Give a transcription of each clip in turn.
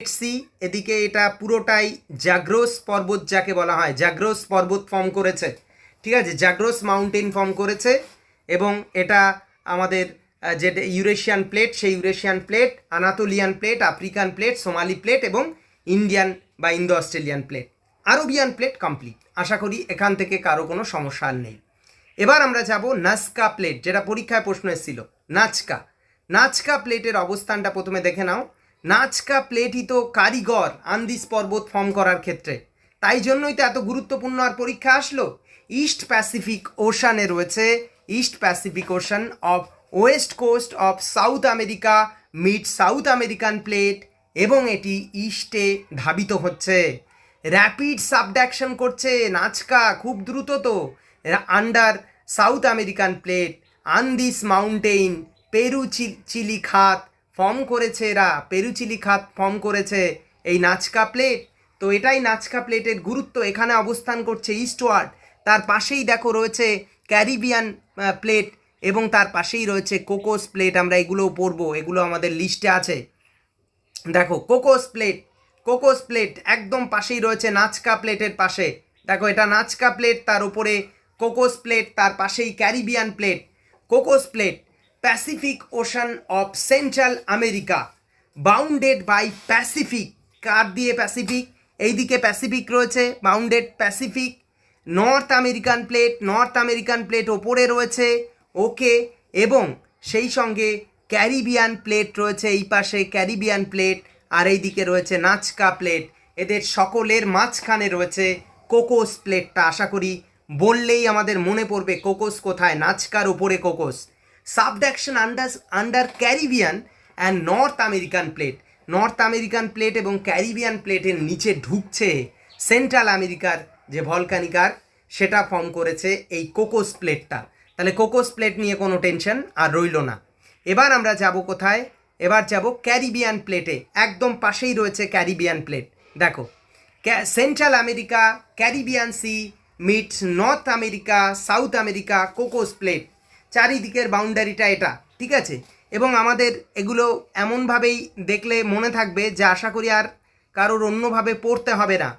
C এদিকে এটা পুরোটাই জাগ্রোস পর্বত যাকে বলা হয়। জাগ্রোস পর্বত ফর্ম করেছে। ঠিক আছে? জাগ্রোস মাউন্টেন ফর্ম করেছে এবং এটা আমাদের যেটা ইউরেশিয়ান প্লেট সেই Eurasian plate Anatolian plate African plate Somali plate এবং ইন্ডিয়ান বা Indo Australian plate Arabian plate complete আশা করি এখান থেকে কারও কোনো সমস্যা নেই। এবার আমরা যাব নাচকা প্লেট যেটা পরীক্ষায় প্রশ্ন এসেছিল। নাচকা। নাচকা প্লেটের অবস্থানটা প্রথমে দেখে নাও। নাচকা প্লেটই তো কারিগর আন্দিস পর্বত ফর্ম করার ক্ষেত্রে। তাই জন্যই তো এত গুরুত্বপূর্ণ আর পরীক্ষা আসলো। ইস্ট প্যাসিফিক ওশানে রয়েছে east Pacific ocean of west coast of South America mid South American plate এবং এটি ইস্টে ধাবিত হচ্ছে। র্যাপিড সাবডাকশন করছে নাচকা খুব দ্রুত তো under South American plate Andes mountain Peru Chile খাত ফর্ম করেছে এরা, পেরুচিলি খাত ফর্ম করেছে, এই নাচকা প্লেট। তো এটাই নাচকা প্লেটের গুরুত্ব, এখানে অবস্থান করছে ইস্টওয়ার্ড তার পাশেই দেখো রয়েছে ক্যারিবিয়ান প্লেট এবং তার পাশেই রয়েছে কোকোস প্লেট আমরা এগুলোও পড়ব, এগুলো আমাদের লিস্টে আছে। দেখো কোকোস প্লেট কোকোস প্লেট একদম পাশেই রয়েছে নাচকা প্লেটের পাশে। দেখো, এটা নাচকা প্লেট তার উপরে কোকোস প্লেট তার পাশেই Caribbean plate Cocos plate Pacific ocean of central America bounded by Pacific কার দিয়ে প্যাসিফিক এইদিকে প্যাসিফিক রয়েছে bounded Pacific North American plate North American plate ওপরে রয়েছে ওকে এবং সেই সঙ্গে ক্যারিবিয়ান প্লেট রয়েছে, এই পাশে ক্যারিবিয়ান প্লেট আর এই দিকে রয়েছে নাচকা প্লেট এদের সকলের মাঝখানে রয়েছে কোকোস প্লেটটা আশা করি বললেই আমাদের মনে পড়বে কোকোস কোথায় নাচকার উপরে Cocos subduction under under Caribbean and North American plate. North American plate এবং ক্যারিবিয়ান প্লেটের নিচে ঢুকছে সেন্ট্রাল আমেরিকার যে ভলকানিকার, সেটা ফর্ম করেছে এই কোকোস প্লেটটা। তাহলে কোকোস প্লেট নিয়ে কোনো টেনশন আর রইল না। এবার আমরা যাব কোথায়? এবার যাব ক্যারিবিয়ান প্লেটে। একদম পাশেই রয়েছে ক্যারিবিয়ান প্লেট। দেখো central America, Caribbean sea, meet, North America, South America, Cocos plate. চারিদিকের বাউন্ডারিটা এটা, ঠিক আছে? এবং আমাদের এগুলো এমনভাবেই দেখলে মনে থাকবে যে আশা করি আর কারোর অন্যভাবে পড়তে হবে না।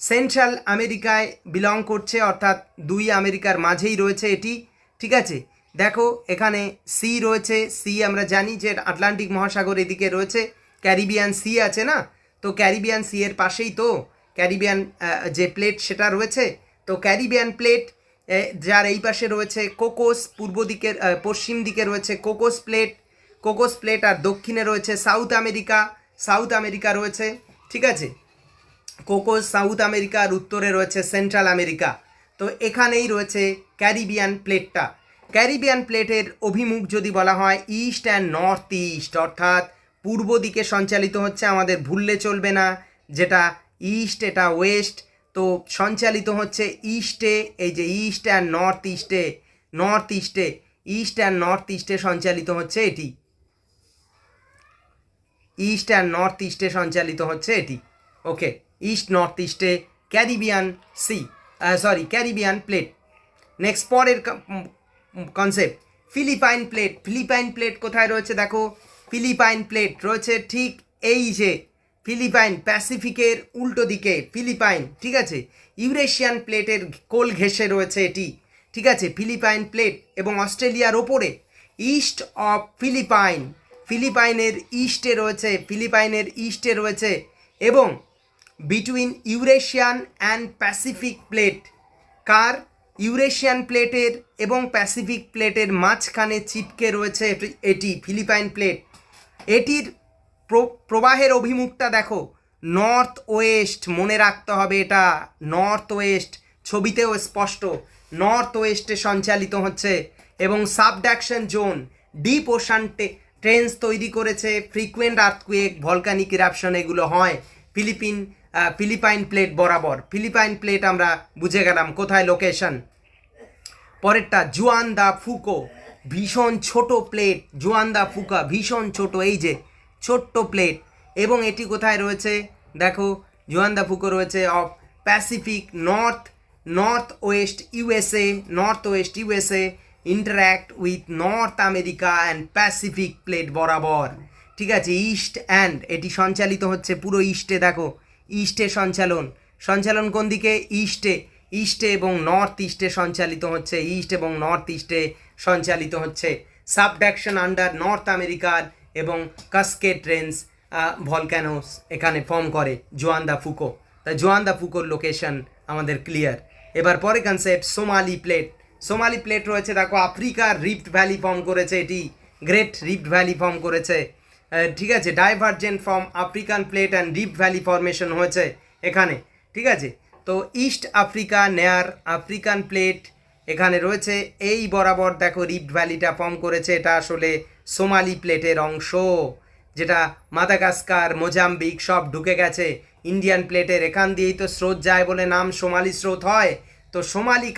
সেন্ট্রাল আমেরিকায় বিলং করছে, অর্থাৎ দুই আমেরিকার মাঝেই রয়েছে এটি, ঠিক আছে? দেখো, এখানে সি রয়েছে সি আমরা জানি যে আটলান্টিক মহাসাগর এদিকে রয়েছে ক্যারিবিয়ান সি আছে না? তো ক্যারিবিয়ান সি এর পাশেই তো ক্যারিবিয়ান যে প্লেট সেটা রয়েছে, তো ক্যারিবিয়ান প্লেট যার এই পাশে রয়েছে কোকোস, পূর্ব দিকের পশ্চিম দিকে রয়েছে কোকোস প্লেট। কোকোস প্লেট আর দক্ষিণে রয়েছে সাউথ আমেরিকা। সাউথ আমেরিকা রয়েছে, ঠিক আছে? কোকোস সাউথ আমেরিকা আর উত্তরে রয়েছে সেন্ট্রাল আমেরিকা। তো এখানেই রয়েছে ক্যারিবিয়ান প্লেটটা। ক্যারিবিয়ান প্লেটের অভিমুখ যদি বলা হয়, ইস্ট অ্যান্ড নর্থ ইস্ট, অর্থাৎ পূর্ব দিকে সঞ্চালিত হচ্ছে আমাদের ভুললে চলবে না, যেটা ইস্ট, এটা ওয়েস্ট। তো সঞ্চালিত হচ্ছে ইস্টে, এই যে ইস্ট অ্যান্ড নর্থ ইস্টে নর্থ ইস্টে, ইস্ট অ্যান্ড নর্থ ইস্টে সঞ্চালিত হচ্ছে এটি। ইস্ট অ্যান্ড নর্থ ইস্টে সঞ্চালিত হচ্ছে এটি। ওকে, ইস্ট নর্থ ইস্টে, Caribbean sea sorry Caribbean plate. Next পরের concept Philippine plate. Philippine plate কোথায় রয়েছে দেখো? ফিলিপাইন প্লেট রয়েছে ঠিক এই যে ফিলিপাইন প্যাসিফিকের উল্টো দিকে, ফিলিপাইন, ঠিক আছে? ইউরেশিয়ান প্লেটের কোল ঘেঁষে রয়েছে এটি, ঠিক আছে? ফিলিপাইন প্লেট এবং অস্ট্রেলিয়ার ওপরে, ইস্ট অফ ফিলিপাইন, ফিলিপাইনের ইস্টে রয়েছে, ফিলিপাইনের ইস্টে রয়েছে এবং between Eurasian and Pacific plate. Car? Eurasian প্লেটের এবং প্যাসিফিক প্লেটের মাঝখানে চিপকে রয়েছে এটি- ফিলিপাইন প্লেট। এটির প্রবাহের অভিমুখটা দেখো। নর্থ ওয়েস্ট মনে রাখতে হবে এটা। নর্থ ওয়েস্ট ছবিতেও স্পষ্ট। নর্থ ওয়েস্টে সঞ্চালিত হচ্ছে এবং subduction zone deep ocean trench তৈরি করেছে। ফ্রিকুয়েন্ট আর্থকুয়েক ভলকানিক ইরাপশন এগুলো হয়। ফিলিপিন ফিলিপাইন প্লেট বরাবর। ফিলিপাইন প্লেট আমরা বুঝে গেলাম। কোথায় লোকেশন পরেরটা জুয়ান দা ফুকো ভীষণ ছোট প্লেট জুয়ান দা ফুকা ভীষণ ছোট। এই যে ছোট্ট প্লেট। এবং এটি কোথায় রয়েছে? দেখো, জুয়ান দা ফুকো রয়েছে of Pacific north north west USA, north west USA interact with North America and Pacific plate বরাবর। ঠিক আছে, ইস্ট অ্যান্ড, এটি সঞ্চালিত হচ্ছে পুরো ইস্টে, দেখো। ইস্টে সঞ্চালন। সঞ্চালন কোন দিকে? ইস্টে। ইস্টে এবং নর্থ ইস্টে সঞ্চালিত হচ্ছে। ইস্ট এবং নর্থ ইস্টে সঞ্চালিত হচ্ছে। সাবডাকশন আন্ডার নর্থ আমেরিকার এবং কাস্কেট রেঞ্জ ভলক্যানোস এখানে ফর্ম করে জোয়ান দা ফুকো তা জোয়ান দা ফুকোর লোকেশন আমাদের ক্লিয়ার এবার পরে concept Somali plate Somali plate রয়েছে, দেখো আফ্রিকার রিফ্ট ভ্যালি ফর্ম করেছে এটি। গ্রেট রিফ্ট ভ্যালি ফর্ম করেছে। ঠিক আছে divergent form African plate and rift valley formation হয়েছে এখানে। ঠিক আছে, তো east Africa near African plate এখানে রয়েছে। এই বরাবর দেখো রিফট ভ্যালিটা ফর্ম করেছে, এটা আসলে সোমালি প্লেটের অংশ, যেটা মাদাগাস্কার, মোজাম্বিক সব ঢুকে গেছে। ইন্ডিয়ান প্লেটের এখান দিয়েই তো স্রোত যায় বলে নাম সোমালি স্রোত হয়। তো সোমালি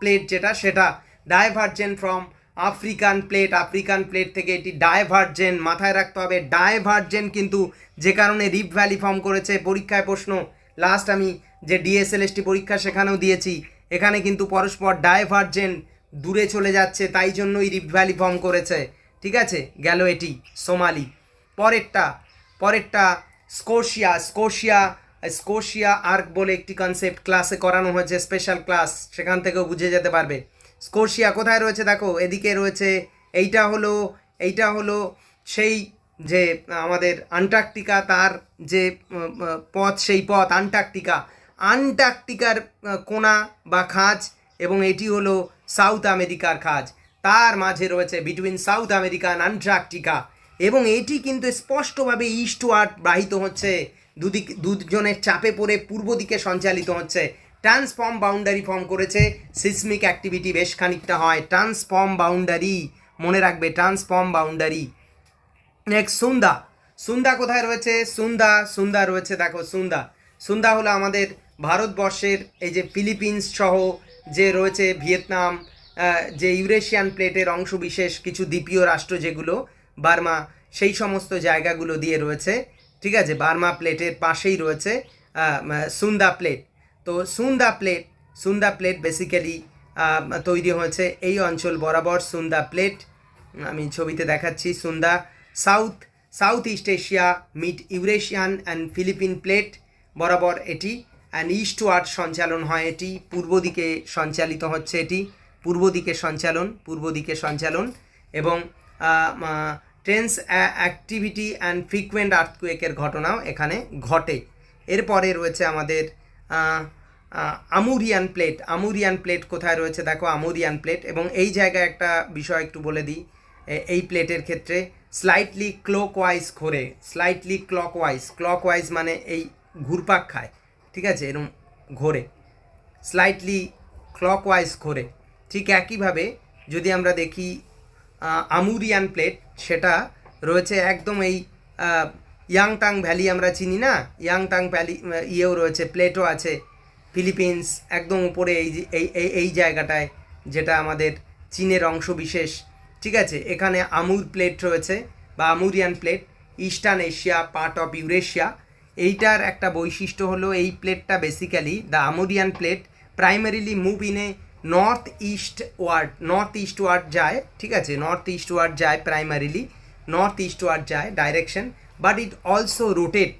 প্লেট যেটা, সেটা divergent from African plate African plate থেকে এটি ডাইভার্জেন্ট মাথায় রাখতে হবে। ডাইভার্জেন্ট কিন্তু যে কারণে রিফ ভ্যালি ফর্ম করেছে, পরীক্ষায় প্রশ্ন। লাস্ট আমি যে ডিএসএলএসটি পরীক্ষা সেখানেও দিয়েছি। এখানে কিন্তু পরস্পর ডাইভার্জেন্ট দূরে চলে যাচ্ছে, তাই জন্যই রিফ ভ্যালি ফর্ম করেছে। ঠিক আছে? গেল এটি, সোমালি। পরেরটা পরেরটা স্কোশিয়া স্কোশিয়া স্কোশিয়া আর্ক বলে একটি কনসেপ্ট ক্লাসে করানো হয়েছে স্পেশাল ক্লাস সেখান থেকেও বুঝে যেতে পারবে। স্কোশিয়া কোথায় রয়েছে দেখো? এদিকে রয়েছে, এইটা হলো এইটা হলো সেই যে আমাদের আন্টার্কটিকা, তার যে পথ, সেই পথ, আন্টার্কটিকা। আন্টার্কটিকার কোনা বা খাঁজ এবং এটি হলো সাউথ আমেরিকার খাঁজ। তার মাঝে রয়েছে between South America and Antarctica এবং এটি কিন্তু স্পষ্টভাবে ইস্ট ওয়ার্ড বাহিত হচ্ছে। দুদিক, দুজনের চাপে পড়ে পূর্ব দিকে সঞ্চালিত হচ্ছে। ট্রান্সফর্ম বাউন্ডারি ফর্ম করেছে। সিসমিক অ্যাক্টিভিটি বেশ খানিকটা হয়। ট্রান্সফর্ম বাউন্ডারি মনে রাখবে transform boundary next Sunda Sunda কোথায় রয়েছে? সুন্দা সুন্দা রয়েছে, দেখো সুন্দা সুন্দা হলো আমাদের ভারতবর্ষের এই যে ফিলিপিন্স সহ যে রয়েছে ভিয়েতনাম যে ইউরেশিয়ান প্লেটের অংশ বিশেষ কিছু দ্বীপীয় রাষ্ট্র যেগুলো, বার্মা, সেই সমস্ত জায়গাগুলো দিয়ে রয়েছে, ঠিক আছে? বার্মা প্লেটের পাশেই রয়েছে সুন্দা প্লেট। তো Sunda plate Sunda plate basically তৈরি হয়েছে এই অঞ্চল বরাবর সুন্দা প্লেট। আমি ছবিতে দেখাচ্ছি Sunda, south south east Asia mid Eurasian and Philippine plate বরাবর এটি। অ্যান্ড ইস্ট ইস্টওয়ার্ড সঞ্চালন হয় এটি, পূর্ব দিকে সঞ্চালিত হচ্ছে এটি। পূর্ব দিকে সঞ্চালন, পূর্ব দিকে সঞ্চালন এবং ট্রেন্স অ্যাক্টিভিটি অ্যান্ড ফ্রিকুয়েন্ট আর্থকুয়েকের ঘটনাও এখানে ঘটে। এরপরে রয়েছে আমাদের আমুরিয়ান প্লেট। আমুরিয়ান প্লেট কোথায় রয়েছে? দেখো, আমুরিয়ান প্লেট এবং এই জায়গায় একটা বিষয় একটু বলে দিই। এই প্লেটের ক্ষেত্রে স্লাইটলি ক্লকওয়াইজ ঘোরে। স্লাইটলি ক্লকওয়াইজ ক্লকওয়াইজ মানে এই ঘুরপাক খায়। ঠিক আছে? এরকম ঘোরে। স্লাইটলি ক্লকওয়াইজ ঘোরে। ঠিক একইভাবে যদি আমরা দেখি আমুরিয়ান প্লেট, সেটা রয়েছে একদম এই ইয়াংটাং ভ্যালি আমরা চিনি না? ইয়াংটাং ভ্যালি ইয়েও রয়েছে, প্লেটও আছে ফিলিপিন্স, একদম উপরে এই এই এই জায়গাটায়, যেটা আমাদের চীনের অংশ বিশেষ। ঠিক আছে, এখানে আমুর প্লেট রয়েছে বা Amurian plate, eastern Asia, part of Eurasia. এইটার একটা বৈশিষ্ট্য হলো এই প্লেটটা basically the Amurian plate primarily move in a northeastward northeastward যায়, ঠিক আছে? নর্থ ইস্ট ওয়ার্ড যায় প্রাইমারিলি নর্থ ইস্ট ওয়ার্ড যায় direction but it also rotate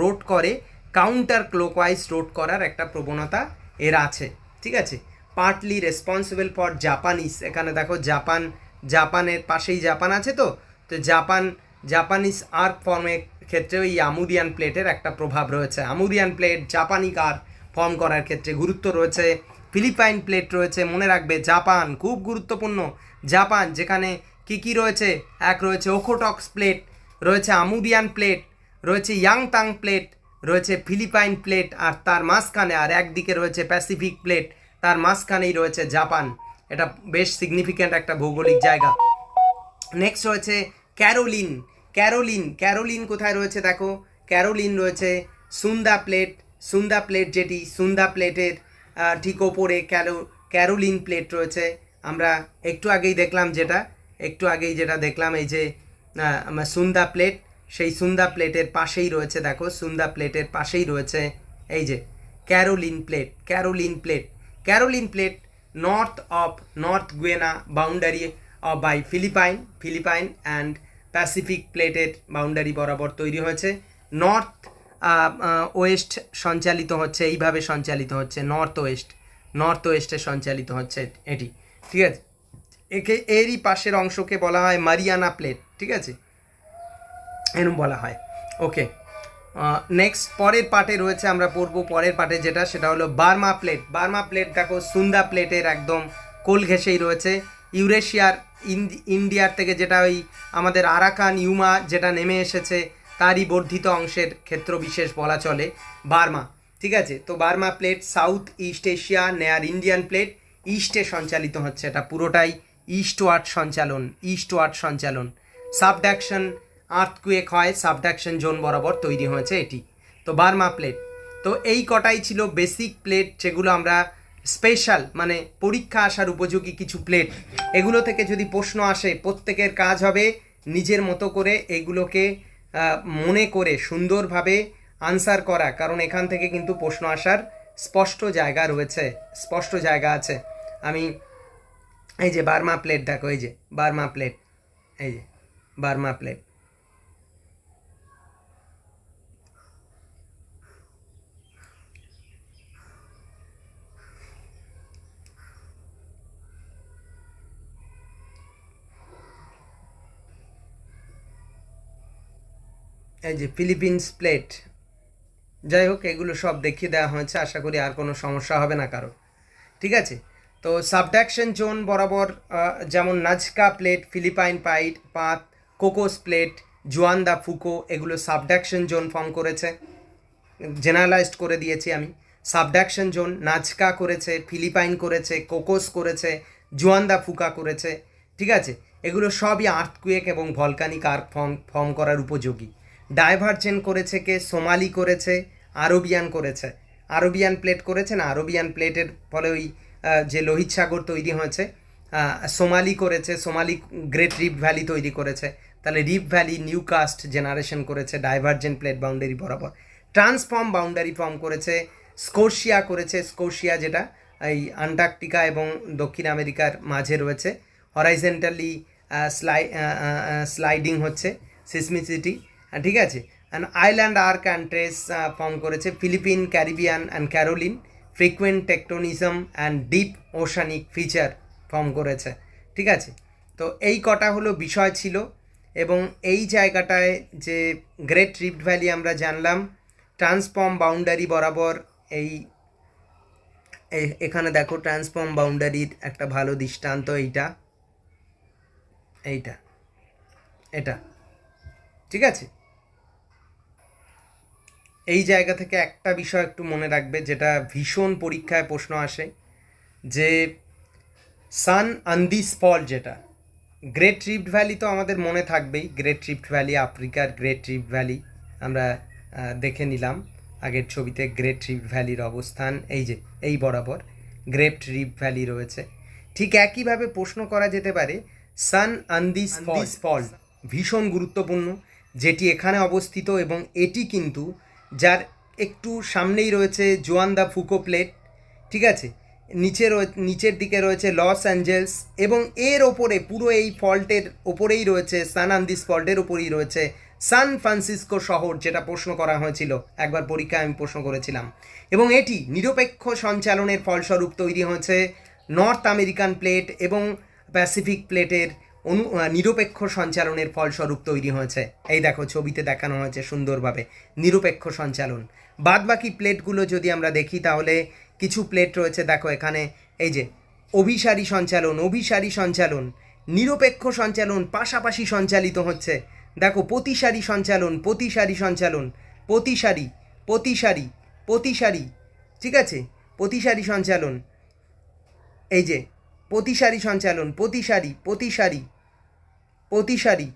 rotate করে কাউন্টার ক্লোকওয়াইজ রোট করার একটা প্রবণতা এর আছে, ঠিক আছে? পার্টলি রেসপন্সিবল ফর জাপানিস এখানে দেখো জাপান জাপানের পাশেই জাপান আছে তো? তো জাপান জাপানিজ আর্ক ফর্মের ক্ষেত্রেও এই আমুরিয়ান প্লেটের একটা প্রভাব রয়েছে। আমুরিয়ান প্লেট জাপানি কার ফর্ম করার ক্ষেত্রে গুরুত্ব রয়েছে। ফিলিপাইন প্লেট রয়েছে, মনে রাখবে জাপান, খুব গুরুত্বপূর্ণ। জাপান, যেখানে কি কি রয়েছে? এক রয়েছে ওখোটক্স প্লেট, রয়েছে আমুরিয়ান প্লেট, রয়েছে ইয়াংতাং প্লেট, রয়েছে ফিলিপাইন প্লেট, আর তার মাঝখানে, আর একদিকে রয়েছে প্যাসিফিক প্লেট, তার মাঝখানেই রয়েছে জাপান। এটা বেশ সিগনিফিক্যান্ট একটা ভৌগোলিক জায়গা। নেক্সট রয়েছে ক্যারোলিন। ক্যারোলিন ক্যারোলিন কোথায় রয়েছে দেখো? ক্যারোলিন রয়েছে সুন্দা প্লেট। সুন্দা প্লেট যেটি সুন্দা প্লেটের ঠিক ওপরে ক্যারো, ক্যারোলিন প্লেট রয়েছে। আমরা একটু আগেই দেখলাম যেটা, একটু আগেই যেটা দেখলাম এই যে সুন্দা প্লেট, সেই সুন্দা প্লেটের পাশেই রয়েছে, দেখো, সুন্দা প্লেটের পাশেই রয়েছে এই যে, Caroline plate Caroline plate. Caroline plate north of north Guinea boundary of by Philippine Philippine and Pacific প্লেটের বাউন্ডারি বরাবর তৈরি হয়েছে। নর্থ ওয়েস্ট সঞ্চালিত হচ্ছে, এইভাবে সঞ্চালিত হচ্ছে, নর্থ ওয়েস্ট, নর্থ ওয়েস্টে সঞ্চালিত হচ্ছে এটি, ঠিক আছে? একে, এরই পাশের অংশকে বলা হয় মারিয়ানা প্লেট, ঠিক আছে? এরম বলা হয়, ওকে। নেক্সট পরের পার্টে রয়েছে, আমরা পড়ব পরের পার্টে যেটা, সেটা হলো বার্মা প্লেট। বার্মা প্লেট, দেখো, সুন্দা প্লেটের একদম কোল ঘেঁষেই রয়েছে। ইউরেশিয়ার ইন্ডিয়ার থেকে যেটা ওই আমাদের আরাকান ইউমা যেটা নেমে এসেছে তারই বর্ধিত অংশের ক্ষেত্র বিশেষ বলা চলে বার্মা। ঠিক আছে? তো Burma plate, south east Asia, near Indian plate, ইস্টে সঞ্চালিত হচ্ছে। এটা পুরোটাই ইস্ট ইস্টওয়ার্ড সঞ্চালন ইস্ট ইস্টওয়ার্ড সঞ্চালন। সাবডাকশন, আর্থকুয়েক হয়, সাবডাকশন জোন বরাবর তৈরি হয়েছে এটি। তো বার্মা প্লেট। তো এই কটাই ছিল বেসিক প্লেট, যেগুলো আমরা স্পেশাল মানে পরীক্ষা আসার উপযোগী কিছু প্লেট। এগুলো থেকে যদি প্রশ্ন আসে, প্রত্যেকের কাজ হবে নিজের মতো করে এগুলোকে মনে করে সুন্দরভাবে আনসার করা, কারণ এখান থেকে কিন্তু প্রশ্ন আসার স্পষ্ট জায়গা রয়েছে, স্পষ্ট জায়গা আছে। আমি এই যে বার্মা প্লেট দেখো, এই যে বার্মা প্লেট এই যে বার্মা প্লেট এই যে ফিলিপিন্স প্লেট যাই হোক, এগুলো সব দেখিয়ে দেওয়া হয়েছে। আশা করি আর কোনো সমস্যা হবে না কারও। ঠিক আছে? তো সাবডাকশন জোন বরাবর যেমন নাজকা প্লেট ফিলিপাইন পাইট পাত, Cocos plate Juan de Fuca, এগুলো সাবডাকশন জোন ফর্ম করেছে। জেনারেলাইজড করে দিয়েছি আমি। সাবডাকশন জোন নাজকা করেছে ফিলিপাইন করেছে, কোকোস করেছে জুয়ান্দা ফুকা করেছে। ঠিক আছে? এগুলো সবই আর্থকুয়েক এবং ভলকানিক আর্ক ফর্ম ফর্ম করার উপযোগী। ডাইভার্জেন করেছে কে? সোমালি করেছে, আরবিয়ান করেছে। আরবিয়ান প্লেট করেছে না? আরবিয়ান প্লেটের ফলে ওই যে লোহিত সাগর তৈরি হয়েছে সোমালি করেছে, সোমালি গ্রেট রিপ ভ্যালি তৈরি করেছে। তাহলে rift valley new crust generation করেছে ডাইভার্জেন প্লেট বাউন্ডারি বরাবর। ট্রান্সফর্ম বাউন্ডারি ফর্ম করেছে, স্কোর্শিয়া করেছে, স্কোর্শিয়া যেটা এই আন্টার্কটিকা এবং দক্ষিণ আমেরিকার মাঝে রয়েছে। হরাইজেন্টালি স্লাই স্লাইডিং হচ্ছে, সিসমিসিটি। ঠিক আছে? And island arc and trench form করেছে Philippine Caribbean and Caroline frequent tectonism and deep oceanic feature form করেছে, ঠিক আছে? তো এই কটা হলো বিষয় ছিল এবং এই জায়গাটায় যে গ্রেট রিফট ভ্যালি আমরা জানলাম ট্রান্সফর্ম বাউন্ডারি বরাবর এই এখানে দেখো ট্রান্সফর্ম বাউন্ডারির একটা ভালো দৃষ্টান্ত এইটা এইটা, এটা, ঠিক আছে? এই জায়গা থেকে একটা বিষয় একটু মনে রাখবে যেটা ভীষণ পরীক্ষায় প্রশ্ন আসে যে সান আন্দিস ফল যেটা গ্রেট রিফট ভ্যালি তো আমাদের মনে থাকবেই গ্রেট রিফ্ট ভ্যালি আফ্রিকার গ্রেট রিফট ভ্যালি আমরা দেখে নিলাম আগের ছবিতে গ্রেট রিফট ভ্যালির অবস্থান এই যে এই বরাবর গ্রেট রিফট ভ্যালি রয়েছে। ঠিক একইভাবে প্রশ্ন করা যেতে পারে সান আন্দিস ফল ভীষণ গুরুত্বপূর্ণ যেটি এখানে অবস্থিত এবং এটি কিন্তু যার একটু সামনেই রয়েছে জোয়ান্দা ফুকো প্লেট, ঠিক আছে? নিচে নিচের দিকে রয়েছে লস অ্যাঞ্জেলস এবং এর ওপরে পুরো এই ফল্টের ওপরেই রয়েছে সান আন্দিস ফল্টের ওপরেই রয়েছে সান ফ্রান্সিসকো শহর, যেটা প্রশ্ন করা হয়েছিল। একবার পরীক্ষায় আমি প্রশ্ন করেছিলাম। এবং এটি নিরপেক্ষ সঞ্চালনের ফলস্বরূপ তৈরি হয়েছে নর্থ আমেরিকান প্লেট এবং প্যাসিফিক প্লেটের অনু নিরপেক্ষ সঞ্চালনের ফলস্বরূপ তৈরি হয়েছে। এই দেখো, ছবিতে দেখানো হয়েছে সুন্দরভাবে নিরপেক্ষ সঞ্চালন। বাদবাকি প্লেটগুলো যদি আমরা দেখি, তাহলে কিছু প্লেট রয়েছে। দেখো, এখানে এই যে, অভিসারী সঞ্চালন অভিসারী সঞ্চালন, নিরপেক্ষ সঞ্চালন, পাশাপাশি সঞ্চালিত হচ্ছে। দেখো, প্রতিসারী সঞ্চালন প্রতিসারী সঞ্চালন, প্রতিসারী প্রতিসারী প্রতিসারী, ঠিক আছে? প্রতিসারী সঞ্চালন, এই যে, প্রতিসারী সঞ্চালন, প্রতিসারী প্রতিসারী প্রতিসারী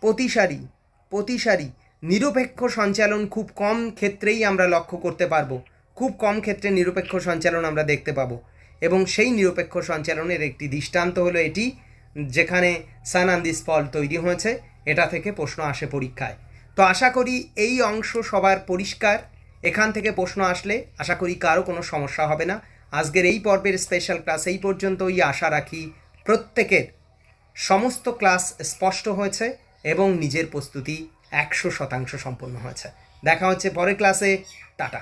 প্রতিসারী প্রতিসারী। নিরপেক্ষ সঞ্চালন খুব কম ক্ষেত্রেই আমরা লক্ষ্য করতে পারব। খুব কম ক্ষেত্রে নিরপেক্ষ সঞ্চালন আমরা দেখতে পাবো। এবং সেই নিরপেক্ষ সঞ্চালনের একটি দৃষ্টান্ত হলো এটি, যেখানে সান সানান্দিস ফল তৈরি হয়েছে। এটা থেকে প্রশ্ন আসে পরীক্ষায়। তো আশা করি এই অংশ সবার পরিষ্কার। এখান থেকে প্রশ্ন আসলে আশা করি কারও কোনো সমস্যা হবে না। আজকের এই পর্বের স্পেশাল ক্লাস এই পর্যন্তই। আশা রাখি প্রত্যেকের সমস্ত ক্লাস স্পষ্ট হয়েছে এবং নিজের প্রস্তুতি একশো শতাংশ সম্পন্ন হয়েছে। দেখা হচ্ছে পরের ক্লাসে। টাটা।